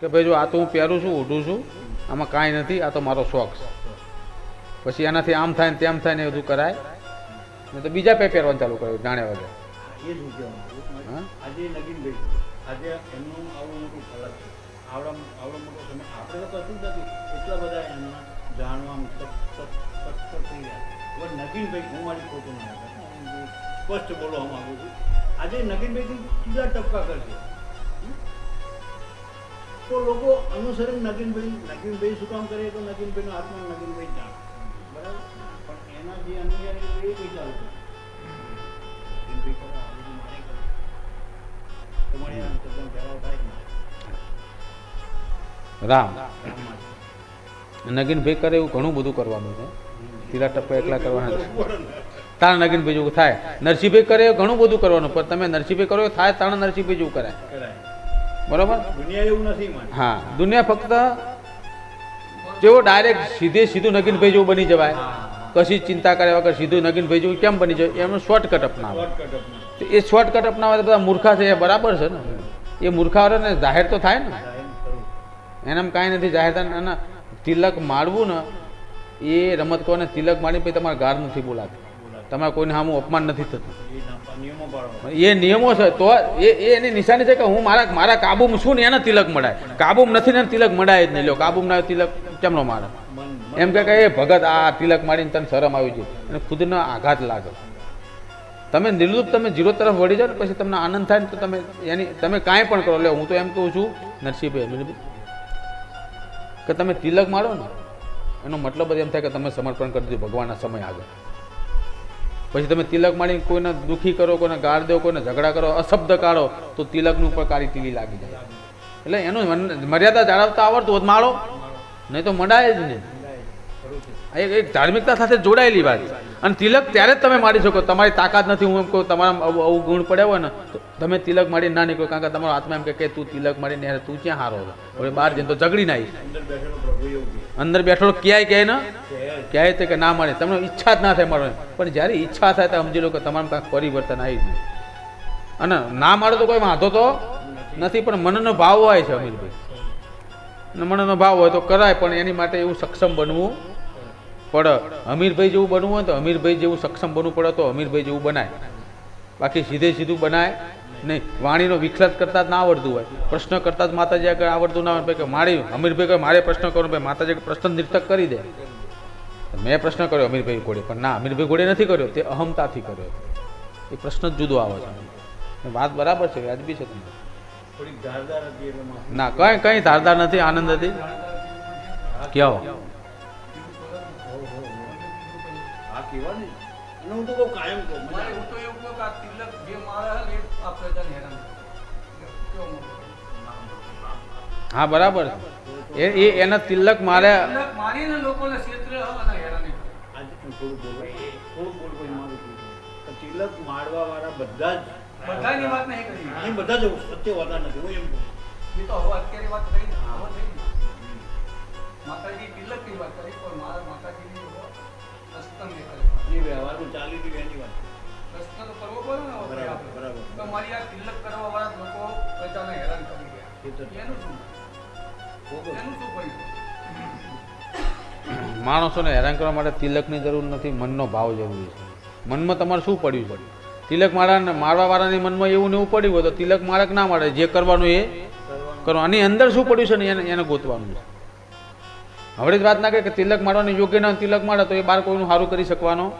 કે ભાઈ જો આ તો હું પહેરું છું ઉઢું છું આમાં કાંઈ નથી આ તો મારો શોખ છે. પછી એનાથી આમ થાય ને તેમ થાય ને બધું કરાય. ને તો બીજા પે પહેરવાનું ચાલુ કર્યું જાણે વગર. નગીનભાઈ નગીનભાઈ સ્પષ્ટ બોલવા માંગુ છું. આજે નગીનભાઈથી સીધા ટપકા કરશે? તો લોકો અનુસરે નગીનભાઈ નગીનભાઈ શું કામ કરે તો નગીનભાઈનો આત્મા નગીનભાઈ જાણે. બરાબર? પણ એના જે એ કઈ ચાલુ? રામ. નગીનભાઈ કરે એવું ઘણું બધું કરવાનું છે. તીરા ટપ્પા એકલા કરવાના છે. તાણ નગીનભાઈ જેવું થાય. નરસિંહભાઈ કરે ઘણું બધું કરવાનું પણ તમે નરસિંહભાઈ કરો થાય તાણ નરસિંહભાઈ જેવું કરાય. બરોબર? દુનિયા એવું નથી હા દુનિયા ફક્ત જેવો ડાયરેક્ટ સીધે સીધું નગીનભાઈ જેવું બની જવાય. કશી ચિંતા કર્યા વગર સીધું નગીનભાઈ જેવું કેમ બની જાય એમનું શોર્ટકટ અપનાવે. તો એ શોર્ટકટ અપનાવે તો બધા મૂર્ખા છે એ બરાબર છે ને? એ મૂર્ખા ને. જાહેર તો થાય. ને એનામ કાંઈ નથી જાહેર થાય તિલક મારવું ને એ રમત કહો તિલક મારી પછી તમારે ગાર નથી બોલાતી. તમારે કોઈને સામું અપમાન નથી થતું. એ નિયમો છે તો એ એ એની નિશાની છે કે હું મારા મારા કાબુમાં છું ને એને તિલક મળાય. કાબુમાં નથી ને તિલક મળાય જ નહીં. લો કાબુમાં ના તિલક કેમનો મારે? એમ કે કે એ ભગત આ તિલક મારીને તને શરમ આવી છે અને ખુદનો આઘાત લાગે. તમે નિર્લુપ તમે જીરો તરફ વળી જાઓ ને પછી તમને આનંદ થાય ને તો તમે એની તમે કાંઈ પણ કરો. લે હું તો એમ કહું છું નરસિંહભાઈ અમીરભાઈ કે તમે તિલક મારો ને એનો મતલબ જ એમ થાય કે તમે સમર્પણ કરી દીધું ભગવાનના સમય આગળ. પછી તમે તિલક મારીને કોઈને દુઃખી કરો, કોઈને ગાળ દો, કોઈને ઝઘડા કરો, અશબ્દ કાઢો, તો તિલકનું ઉપર કાળી તીલી લાગી જાય. એટલે એનું મર્યાદા જાળવતા આવડતું હોત માળો નહીં તો મંડાય જ નહીં. છે એક ધાર્મિકતા સાથે જોડાયેલી વાત અને તિલક ત્યારે જ તમે મારી શકો. તમારી તાકાત નથી હું એમ કહું તમારા આવું ગુણ પડ્યા હોય ને તો તમે તિલક મારી ના નીકળો કારણ કે તમારો આત્મા એમ કે તું તિલક મારીને ને તું ક્યાં હારો હતો હવે બહાર જઈને તો ઝઘડી ના અંદર બેઠેલો ક્યાંય કહે ને? ક્યાંય તે કે ના મળે તમને ઈચ્છા જ ના થાય મળે પણ જ્યારે ઈચ્છા થાય તો સમજી લો કે તમારામાં કાંઈક પરિવર્તન આવી ગયું. અને ના મારો તો કોઈ વાંધો તો નથી પણ મનનો ભાવ હોય છે અમીરભાઈ. અને મનનો ભાવ હોય તો કરાય પણ એની માટે એવું સક્ષમ બનવું પડે અમીરભાઈ જેવું બનવું હોય તો અમીરભાઈ જેવું સક્ષમ બનવું પડે તો અમીરભાઈ જેવું બનાય. બાકી સીધે સીધું બનાય નહીં. વાણીનો વિખલાત કરતા જ ના આવડતું હોય. પ્રશ્ન કરતા જ માતાજી આગળ આવડતું ના હોય કે મારી અમીરભાઈ કહે મારે પ્રશ્ન કરો ભાઈ માતાજી પ્રશ્ન નિર્થક કરી દે. મેં પ્રશ્ન કર્યો અમીરભાઈ ઘોડે પણ ના અમીરભાઈ ઘોડે નથી કર્યો. તે અહમતાથી કર્યો એ પ્રશ્ન જ જુદો આવે છે. વાત બરાબર છે વ્યાજબી છે તમને. ના કઈ કઈ ધારદાર નથી આનંદ હતી. કયો? ને અને હું તો બહુ કાયમ કહું મારે હું તો એવું કહું કે આ તિલક જે મારે ને એ આ પ્રજાને હેરાન. કેવો. હા બરાબર. એ એ એના તિલક મારે તિલક મારીને લોકોને ક્ષેત્ર અને હેરાન આજે થોડું બોલ. કોઈ મારું તિલક મારવા વાળા બધા જ બધાની વાત નહીં કરી. અહીં બધા જ સત્ય હોતા નથી હું એમ કહું. એ તો હવે અત્યારે વાત કરી ને હવે થઈ. ને. માતાજી તિલકની વાત કરી પણ મારા માતાજીની હવે પ્રશ્ન નહીં વ્યવહારમાં ચાલી રહ્યું એની વાત. પ્રશ્ન તો કરવો પડે ને બરાબર, બરાબર. તો મારી આ તિલક કરવા વાળા લોકો પ્રજાને હેરાન કરી ગયા. એનું શું? એનું શું કર્યું? માણસોને હેરાન કરવા માટે તિલકની જરૂર નથી મનનો ભાવ જરૂરી છે. મનમાં તમારે શું પડ્યું છે? તિલક મારા મારવાવાળાની મનમાં એવું ને એવું પડ્યું હોય તો તિલક મારક ના મારે. જે કરવાનું એ કરવાનું. આની અંદર શું પડ્યું છે ને એને એને ગોતવાનું છે? હવે જ વાત ના કે તિલક મારવાની યોગ્ય ના તિલક મારે તો એ બાર કોઈનું સારું કરી શકવાનો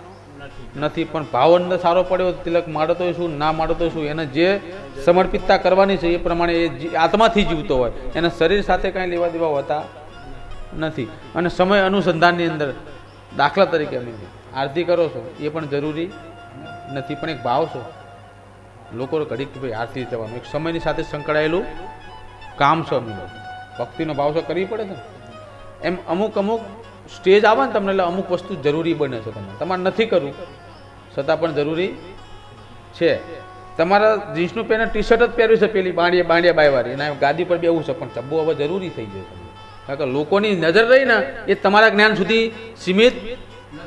નથી. પણ ભાવ અંદર સારો પડ્યો તિલક તિલક તો શું, ના મારતો શું? એને જે સમર્પિતતા કરવાની છે એ પ્રમાણે એ આત્માથી જીવતો હોય. એને શરીર સાથે કાંઈ લેવા દેવા હોતા નથી. અને સમય અનુસંધાનની અંદર દાખલા તરીકે અમે આરતી કરો છો, એ પણ જરૂરી નથી, પણ એક ભાવ છે. લોકો ઘડીક ભાઈ આરતી જવાનું. એક સમયની સાથે સંકળાયેલું કામ છે અમે ભક્તિનો ભાવ તો કરવી પડે ને? એમ અમુક અમુક સ્ટેજ આવે ને તમને એટલે અમુક વસ્તુ જરૂરી બને છે તમને. તમારે નથી કરવું. છતાં પણ જરૂરી છે. તમારા જીન્સનું પેન્ટ ટી શર્ટ જ પહેર્યું છે પેલી બાંડિયા બાંડિયા બાયવાળી. એના ગાદી પર બેવું છે પણ ચબ્બુ હવે જરૂરી થઈ ગયો તમને કારણ કે લોકોની નજર રહી ને એ તમારા જ્ઞાન સુધી સીમિત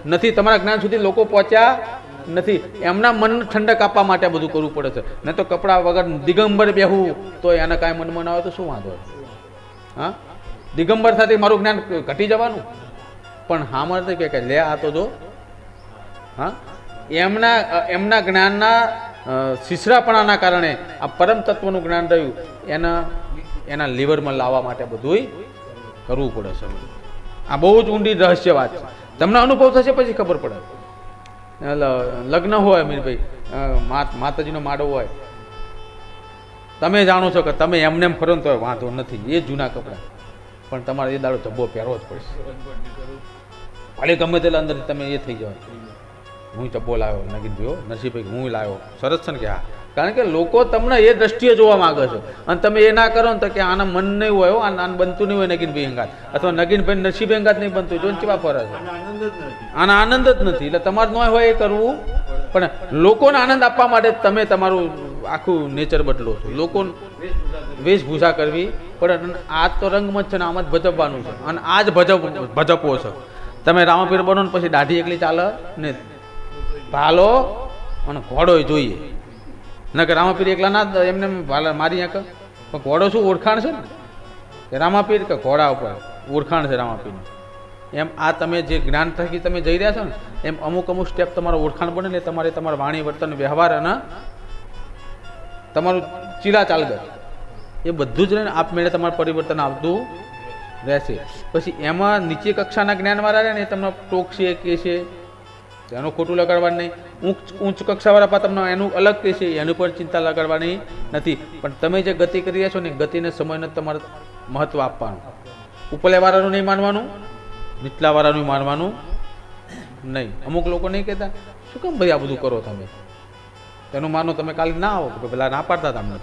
નથી. તમારા જ્ઞાન સુધી લોકો પહોંચ્યા નથી. એમના મન ઠંડક આપવા માટે બધું કરવું પડે છે. નહીં તો કપડાં વગર દિગંબર બેહવું, તો એના કાંઈ મનમાં ના આવે તો શું વાંધો? હા? દિગંબર થતી મારું જ્ઞાન ઘટી જવાનું? પણ હા મારે કે લે, આ તો જો. હા? એમના એમના જ્ઞાનના શિસરાપણાના કારણે આ પરમ તત્વનું જ્ઞાન રહ્યું. એના એના લીવરમાં લાવવા માટે બધુંય કરવું પડે છે. આ બહુ જ ઊંડી રહસ્ય વાત છે. તમને અનુભવ થશે પછી ખબર પડે. લગ્ન હોય મીરભાઈ માતાજીનો માડો હોય. તમે જાણો છો કે તમે એમને એમ ફરો તો વાંધો નથી. એ જૂના કપડાં. પણ તમારે એ દાડો ધબ્બો પહેરવો જ પડશે. ભલે ગમે તેટલા અંદરથી તમે એ થઈ જવાય હું ચબ્બો લાવ્યો. નગીન જોયો નરસિંહભાઈ હું લાવ્યો. સરસ છે ને કે હા? કારણ કે લોકો તમને એ દ્રષ્ટિએ જોવા માગે છે. અને તમે એ ના કરો ને તો કે આના મન નહીં હોય આ આને બનતું નહીં હોય નગીનભાઈ અંગાત. અથવા નગીનભાઈ નરસિંહભાઈ અંગાત નહીં બનતું. જો ચેવા ફરે છે. આનો આનંદ જ નથી. આના આનંદ જ નથી. એટલે તમારે ન હોય એ કરવું. પણ લોકોને આનંદ આપવા માટે તમે તમારું આખું નેચર બદલો છો. લોકો વેશભૂષા કરી. વેશભૂષા કરવી. પણ આ તો રંગમંચ છે ને આમાં જ ભજવવાનું છે. અને આ જ ભજવ ભજપવો છે. તમે રામાપીર બનો ને પછી દાઢી એકલી ચાલે ને ભાલો અને ઘોડો જોઈએ. ન કે રામાપીર એકલા ના એમને એમ ભાલા મારી આંખ. પણ ઘોડો શું ઓળખાણ છે ને? રામાપીર કે ઘોડા ઉપર? ઓળખાણ છે રામાપીરનું. એમ આ તમે જે જ્ઞાન થકી તમે જઈ રહ્યા છો ને, એમ અમુક અમુક સ્ટેપ તમારો ઓળખાણ બને એટલે તમારે તમારા વાણી વર્તન વ્યવહાર અને તમારું ચીલા ચાલગત એ બધું જ રહીને આપમેળે તમારું પરિવર્તન આવતું રહેશે. પછી એમાં નીચે કક્ષાના જ્ઞાનવાળા રહે ને તમને તમને ટોકશે કે છે, એનું ખોટું લગાડવાનું નહીં. ઊંચ ઉચ્ચ કક્ષાવાળા પણ તમને એનું અલગ કે છે, એનું પણ ચિંતા લગાડવાની નથી. પણ તમે જે ગતિ કરી રહ્યા છો ને ગતિને સમયને તમારે મહત્ત્વ આપવાનું. ઉપલેવાળાનું નહીં માનવાનું નીચલાવાળાનું માનવાનું નહીં. અમુક લોકો નહીં કહેતા, શું કેમ ભાઈ આ બધું કરો તમે? તેનું માનો તમે કાલે ના આવો કે પેલા ના પાડતા તમને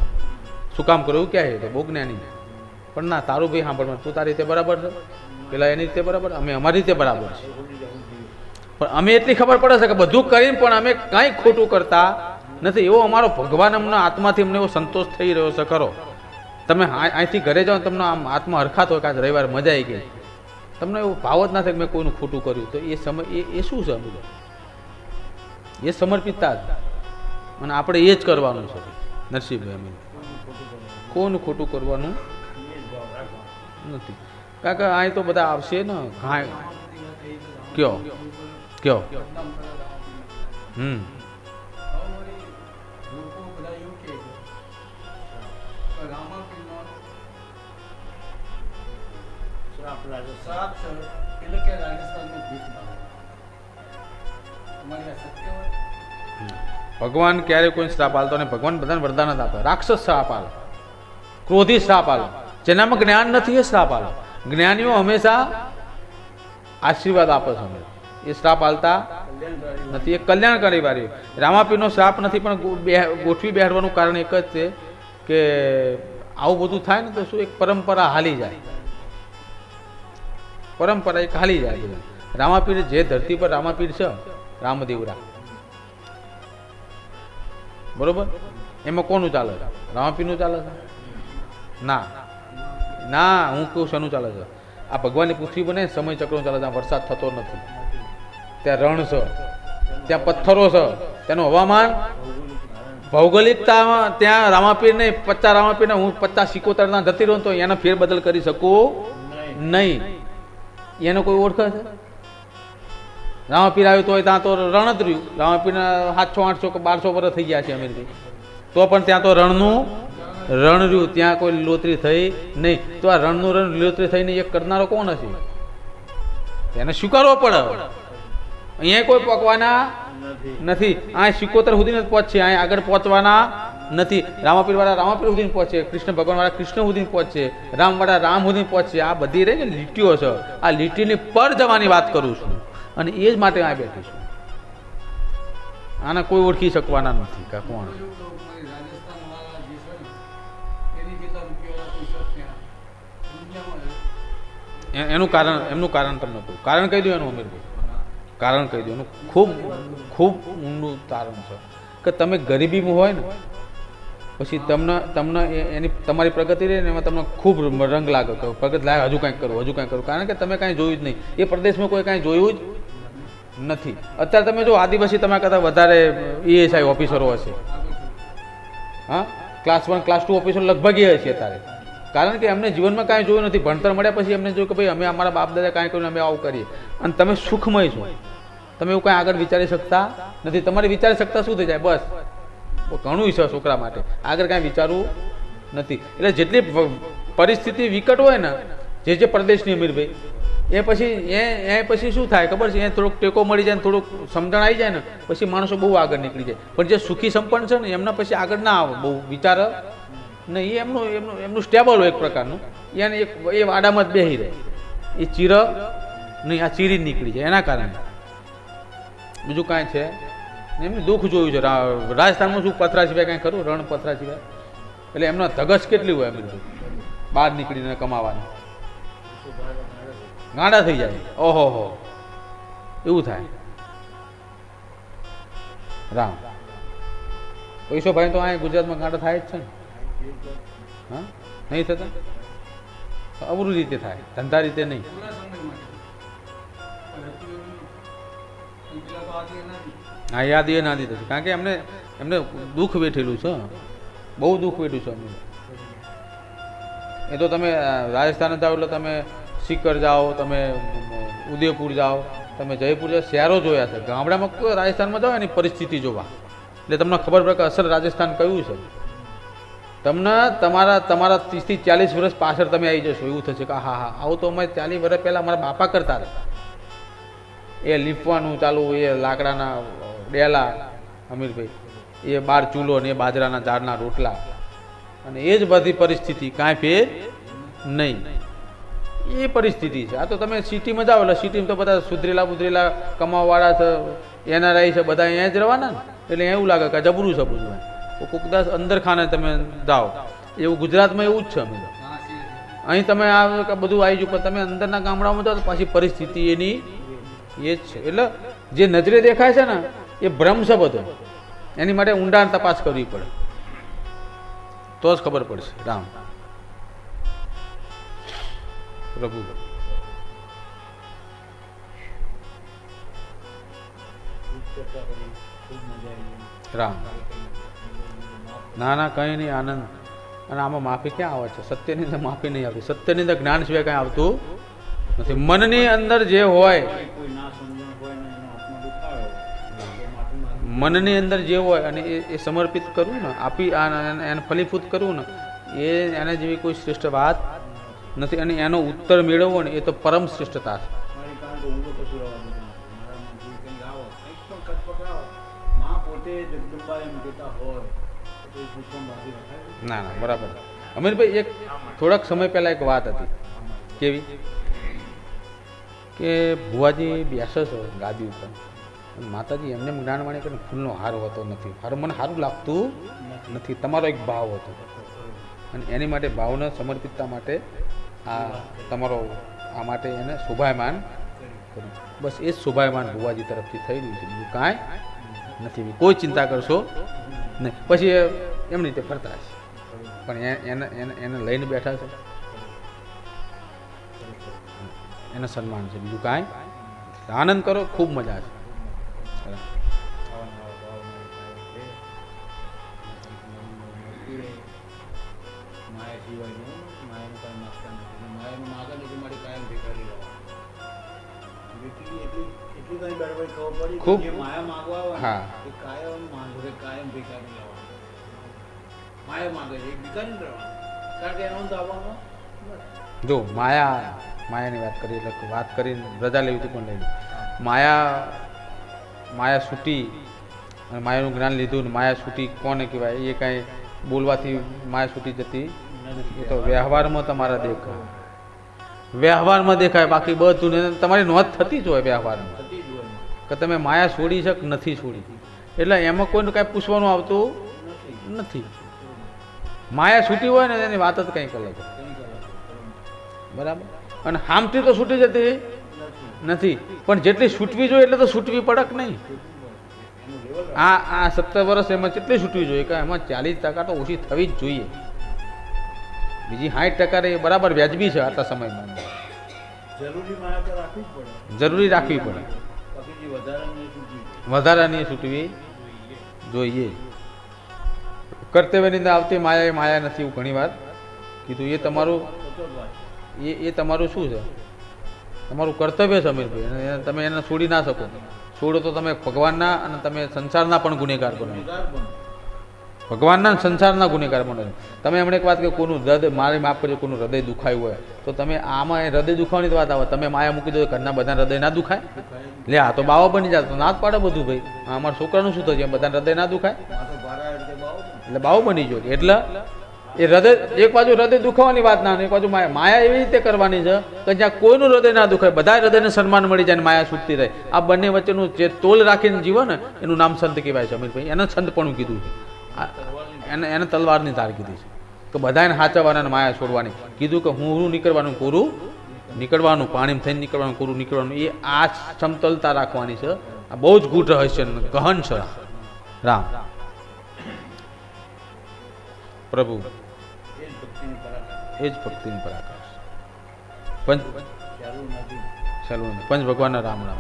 શું કામ કરો, એવું ક્યાં છે બહુ જ્ઞાની પણ ના, તારું ભાઈ સાંભળ તું તારી રીતે બરાબર છે. પેલા એની રીતે બરાબર, અમે અમારી રીતે બરાબર છે. પણ અમે એટલી ખબર પડે છે કે બધું કરીને પણ અમે કાંઈ ખોટું કરતા નથી. એવો અમારો ભગવાન અમને આત્માથી અમને એવો સંતોષ થઈ રહ્યો છે, ખરો. તમે અહીંથી ઘરે જાઓ તમને આમ આત્મા હરખાતો હોય કે રવિવાર મજા આવી ગઈ. તમને એવો ભાવ જ ના થાય કે મેં કોઈનું ખોટું કર્યું. તો એ સમય, એ એ શું છે અમુક એ સમર્પિતતા જ. અને આપણે એ જ કરવાનું છે, નરસિંહભાઈ, અમે. કોનું ખોટું કરવાનું. નથી. કારણ કે અહીં તો બધા આવશે ને? ઘાય કયો? કયો? હમ. ભગવાન ક્યારે કોઈ શ્રાપ આલતો નહીં. ભગવાન બધાને વરદાન જ આપે. રાક્ષસ શ્રાપ આલે. ક્રોધી શ્રાપ આલો. જેનામાં જ્ઞાન નથી એ શ્રાપ આલે. જ્ઞાનીઓ હંમેશા આશીર્વાદ આપે છે એ શ્રાપ આલતા નથી. એ કલ્યાણકારી વાળી. રામાપીરનો શ્રાપ નથી, પણ ગોઠવી બેહાડવાનું કારણ એક જ છે કે આવું બધું થાય ને તો શું, એક પરંપરા હાલી જાય. પરંપરા એક હાલી જાય રામાપીર જે ધરતી પર રામાપીર છે, રામદેવરા. બરોબર? એમાં કોનું ચાલે રામાપીરનું ચાલે છે? ના. ના, હું કહું શાનું ચાલે છે? આ ભગવાનની પૃથ્વી બને, સમય ચક્રો ચાલે આ વરસાદ થતો નથી. ત્યાં રણ છે, ત્યાં પથ્થરો છે, તેનું હવામાન ભૌગોલિકતામાં ત્યાં રામાપીર નહીં, પચાસ રામાપીરને, હું પચાસ સિકોતરના જતી રહું તો એનો ફેરબદલ કરી શકું નહીં. એનો કોઈ ઓળખે છે? રામાપીર આવ્યું તો ત્યાં તો રણ જ રહ્યું. રામાપીરના સાતસો, આઠસો કે બારસો વર્ષ થઈ ગયા છે અમેરિકી. તો પણ ત્યાં તો રણનું રણ રહ્યું, ત્યાં કોઈ લીલોતરી થઈ નહીં. તો આ રણનું રણ લીલોતરી થઈને એક કરનારો કોણ હશે? એને સ્વીકારવો પડે. અહીંયા કોઈ પકવાના નથી. નથી આ સિકોતર સુધી જ પહોંચશે અહીંયા આગળ પહોંચવાના નથી. રામાપીર વાળા રામાપીર સુધી પહોંચે. કૃષ્ણ ભગવાન વાળા કૃષ્ણ સુધી પહોંચશે રામ વાળા રામ સુધી પહોંચશે આ બધી રહી ને લીટીઓ છે. આ લીટીની પર જવાની વાત કરું છું. અને એ જ માટે આ બેઠી છું. આને કોઈ ઓળખી શકવાના નથી. કોણ? એનું કારણ, એમનું કારણ તમને કહું કારણ કહી દઉં એનું અમીરભાઈ કારણ કહી દઉં એનું ખૂબ ખૂબ ઊંડું તારણ છે કે તમે ગરીબીમાં હોય ને, પછી તમને તમને એની તમારી પ્રગતિ રહે ને એમાં તમને ખૂબ રંગ લાગે કે પ્રગતિ લાગે, હજુ કાંઈક કરું, હજુ કાંઈક કરું. કારણ કે તમે કાંઈ જોયું જ નહીં. એ પ્રદેશમાં કોઈ કાંઈ જોયું જ નથી. અત્યારે તમે જો આદિવાસી તમારા કરતાં વધારે ઈએસઆઈ ઓફિસરો હશે હા? Class one class two officer લગભગ એ હશે અત્યારે. કારણ કે એમને જીવનમાં કાંઈ જોયું નથી. ભણતર મળ્યા પછી એમને જોયું કે ભાઈ અમે અમારા બાપ દાદા કાંઈ કર્યું અમે આવું કરીએ. અને તમે સુખમય છો. તમે એવું કાંઈ આગળ વિચારી શકતા નથી. તમારે વિચારી શકતા શું થઈ જાય? બસ. ઘણું છે છોકરા માટે. આગળ કાંઈ વિચારવું નથી. એટલે જેટલી પરિસ્થિતિ વિકટ હોય ને, જે જે પ્રદેશની અમીરભાઈ એ પછી, એ એ પછી શું થાય ખબર છે? એ થોડોક ટેકો મળી જાય ને થોડુંક સમજણ આવી જાય ને, પછી માણસો બહુ આગળ નીકળી જાય. પણ જે સુખી સંપન્ન છે ને, એમના પછી આગળ ના આવે. બહુ વિચાર ને એ એમનું એમનું એમનું સ્ટેબલ હોય એક પ્રકારનું. એને એક, એ વાડામાં જ બેસી રહે. એ ચીર નહીં આ ચીરી નીકળી જાય એના કારણે. બીજું કાંઈ છે? એમનું દુઃખ જોયું છે. રાજસ્થાનમાં શું પથરા સિવાય કાંઈ ખરું? રણ પથરા સિવાય? એટલે એમનો ધગસ કેટલી હોય એમની બહાર નીકળીને કમાવાની. ગાંડા થઈ જાય. ઓહો હો. એવું થાય. રામ. પૈસો ભાઈ તો અહીંયા ગુજરાતમાં ગાંડા થાય જ છે ને? હા? નહીં થતા? અવરું રીતે થાય ધંધા રીતે નહીં. હા યાદ એ ના દીધું. કારણ કે એમને એમને દુઃખ વેઠેલું છે. બહુ દુઃખ વેઠ્યું છે અમને. એ તો તમે રાજસ્થાન જાઓ એટલે તમે સિકર જાઓ તમે ઉદયપુર જાઓ તમે જયપુર જાઓ શહેરો જોયા છે. ગામડામાં રાજસ્થાનમાં જાઓ એની પરિસ્થિતિ જોવા. એટલે તમને ખબર પડે કે અસર રાજસ્થાન કયું છે. તમને તમારા તમારા ત્રીસથી ચાલીસ વર્ષ પાછળ તમે આવી જશો, એવું થશે કે, હા હા આવું તો અમે ચાલીસ વર્ષ પહેલાં મારા બાપા કરતા હતા. એ લીપવાનું ચાલુ, એ લાકડાના ડેલા, અમીરભાઈ, એ બાર ચૂલો ને એ બાજરાના ઝાડના રોટલા. અને એ જ બધી પરિસ્થિતિ કાંઈ ફેર નહીં. એ પરિસ્થિતિ છે. આ તો તમે સિટીમાં જાઓ, એટલે સિટીમાં તો બધા સુધરેલા બુધરેલા કમાવાવાળા છે, એનઆરઆઈ છે, બધા અહીંયા જ રહેવાના ને. એટલે એવું લાગે કે જબરું છે બધું તો અંદર ખાને તમે જાઓ એવું ગુજરાતમાં એવું જ છે અમે. અહીં તમે આ બધું આવી ગયું, પણ તમે અંદરના ગામડામાં જાઓ તો પાછી પરિસ્થિતિ એની એ જ છે. એટલે જે નજરે દેખાય છે ને, એ ભ્રમ છે બધો એની માટે ઊંડાણ તપાસ કરવી પડે. તો જ ખબર પડશે. રામ. પ્રભુ. રામ. ના ના, કંઈ નહીં, આનંદ. અને આમાં માફી ક્યાં આવે છે? સત્યની અંદર માફી નહીં આવતી. સત્યની અંદર જ્ઞાન સિવાય કાંઈ આવતું નથી. મનની અંદર જે હોય, મનની અંદર જે હોય અને એ એ સમર્પિત કરવું ને, આપી એને ફલીફૂત કરવું ને, એ એના જેવી કોઈ શ્રેષ્ઠ વાત નથી. અને એનો ઉત્તર મેળવવો ને, એ તો પરમ શ્રેષ્ઠતા છે. હોય. ના ના, બરાબર. અમીરભાઈ, એક થોડાક સમય પહેલાં એક વાત હતી. કેવી? કે ભુવાજી બેસે છે ગાદી ઉપર. માતાજી એમને એમ જ્ઞાન માણે કે ફૂલનો હાર હોતો નથી. હારું, મને સારું લાગતું નથી. તમારો એક ભાવ હતો. અને એની માટે ભાવને, સમર્પિતતા માટે આ તમારો, આ માટે એને શોભાયમાન કર્યું. બસ એ જ શોભાયમાન ભુવાજી તરફથી થઈ રહ્યું છે. બીજું કાંઈ નથી. કોઈ ચિંતા કરશો નહીં પછી એમની રીતે ફરતા હશે. પણ એને એને એને લઈને બેઠા છે. એને સન્માન છે બીજું કાંઈ? આનંદ કરો ખૂબ મજા છે ખૂબ. હા. કાયમ કાયમ ભેગાડી લેવાનું છે એ રહેવાનું. કારણ કે એનો આવવાનો જો માયા માયાની વાત કરી એટલે વાત કરીને રજા લેવી હતી પણ લઈ માયા માયા છૂટી અને માયાનું જ્ઞાન લીધું ને માયા છૂટી કોને કહેવાય? એ કાંઈ બોલવાથી માયા છૂટી જતી એ તો વ્યવહારમાં તમારા દેખાય. વ્યવહારમાં દેખાય બાકી બધું ને તમારી નોંધ થતી જ હોય વ્યવહારમાં. કે તમે માયા છોડી શક નથી છોડી? એટલે એમાં કોઈને કાંઈ પૂછવાનું આવતું નથી. માયા છૂટી હોય ને એની વાત જ કંઈક અલગ બરાબર? અને હામથી તો છૂટી જતી નથી. પણ જેટલી છૂટવી જોઈએ એટલે તો છૂટવી પડક નહીં. આ આ સત્તર વર્ષ એમાં કેટલી છૂટવી જોઈએ કે એમાં ચાલીસ ટકા તો ઓછી થવી જ જોઈએ. બીજી સાઠ ટકા એ બરાબર વ્યાજબી છે આટલા સમયમાં. જરૂરી રાખવી પડે. વધારાની છૂટવી જોઈએ. કર્તવ્યની અંદર આવતી માયા એ માયા નથી એવું ઘણી વાર કીધું. એ તમારું એ એ તમારું શું છે? તમારું કર્તવ્ય છે અમીરભાઈ, અને તમે એને છોડી ના શકો. છોડો તો તમે ભગવાનના અને તમે સંસારના પણ ગુનેગાર બનો. ભગવાનના સંસારના ગુનેગાર બનો. તમે એમણે એક વાત કે કોનું હૃદય, મારે માફ કરજો, કોનું હૃદય દુખાયું હોય, તો તમે આમાં એ હૃદય દુખાવાની વાત આવે. તમે માયા મૂકી દો ઘરના બધા હૃદય ના દુખાય. લે, આ તો બાવા બની જાય તો ના જ પાડે બધું ભાઈ. અમારા છોકરાનું શું થશે બધા હૃદય ના દુખાય? એટલે બાવો બની ગયો એટલે એ હૃદય, એક બાજુ હૃદય દુખાવાની વાત ના એક બાજુ માયા માયા એવી રીતે કરવાની છે કે જ્યાં કોઈનું હૃદય ના દુખાય, બધા હૃદયને સન્માન મળી જાય અને માયા છૂટતી રહે. આ બંને વચ્ચેનું જે તોલ રાખીને જીવો ને, એનું નામ સંત કહેવાય છે અમીરભાઈ એને સંતપણું કીધું છે. એને એને તલવારની તાર કીધી છે. કે બધાને હાચવવાના અને માયા છોડવાની. કીધું કે હું હું નીકળવાનું કોરું, નીકળવાનું, પાણીમાં થઈને નીકળવાનું, કોરું નીકળવાનું. એ આ સમતલતા રાખવાની છે. આ બહુ જ ગુઢ રહસ્ય ગહન છે. રામ. પ્રભુ. એ જ ભક્તિની પરાકાશ પંચ ચાલુ પંચ ભગવાનના રામ રામ